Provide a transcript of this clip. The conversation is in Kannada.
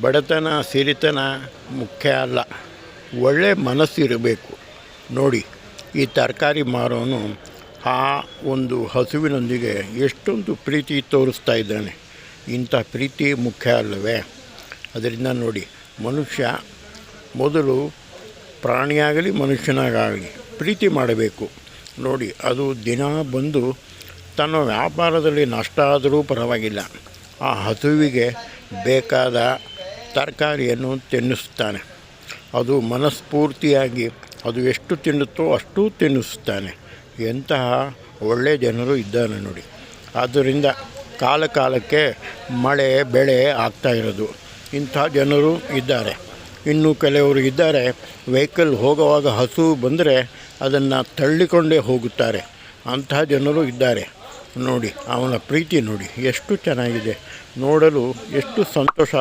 ಬಡತನ, ಸಿರಿತನ ಮುಖ್ಯ ಅಲ್ಲ. ಒಳ್ಳೆ ಮನಸ್ಸಿರಬೇಕು. ನೋಡಿ, ಈ ತರಕಾರಿ ಮಾರೋನು ಆ ಒಂದು ಹಸುವಿನೊಂದಿಗೆ ಎಷ್ಟೊಂದು ಪ್ರೀತಿ ತೋರಿಸ್ತಾ ಇದ್ದಾನೆ. ಇಂಥ ಪ್ರೀತಿ ಮುಖ್ಯ ಅಲ್ಲವೇ? ಅದರಿಂದ ನೋಡಿ, ಮನುಷ್ಯ ಮೊದಲು ಪ್ರಾಣಿಯಾಗಲಿ ಮನುಷ್ಯನಾಗಲಿ ಪ್ರೀತಿ ಮಾಡಬೇಕು. ನೋಡಿ, ಅದು ದಿನ ಬಂದು ತನ್ನ ವ್ಯಾಪಾರದಲ್ಲಿ ನಷ್ಟ ಆದರೂ ಪರವಾಗಿಲ್ಲ. ಆ ಹಸುವಿಗೆ ಬೇಕಾದ ತರಕಾರಿಯನ್ನು ತಿನ್ನಿಸ್ತಾನೆ ಅದು ಮನಸ್ಫೂರ್ತಿಯಾಗಿ ಅದು ಎಷ್ಟು ತಿನ್ನುತ್ತೋ ಅಷ್ಟು ತಿನ್ನಿಸ್ತಾನೆ ಎಂತಹ ಒಳ್ಳೆಯ ಜನರು ಇದ್ದಾರೆ ನೋಡಿ. ಆದ್ದರಿಂದ ಕಾಲ ಕಾಲಕ್ಕೆ ಮಳೆ, ಬೆಳೆ ಆಗ್ತಾ ಇರೋದು. ಇಂಥ ಜನರು ಇದ್ದಾರೆ. ಇನ್ನು ಕೆಲವರು ಇದ್ದಾರೆ, ವೆಹಿಕಲ್ ಹೋಗುವಾಗ ಹಸು ಬಂದರೆ ಅದನ್ನು ತಳ್ಳಿಕೊಂಡೇ ಹೋಗುತ್ತಾರೆ. ಅಂತಹ ಜನರು ಇದ್ದಾರೆ. ನೋಡಿ ಅವನ ಪ್ರೀತಿ ನೋಡಿ ಎಷ್ಟು ಚೆನ್ನಾಗಿದೆ. ನೋಡಲು ಎಷ್ಟು ಸಂತೋಷ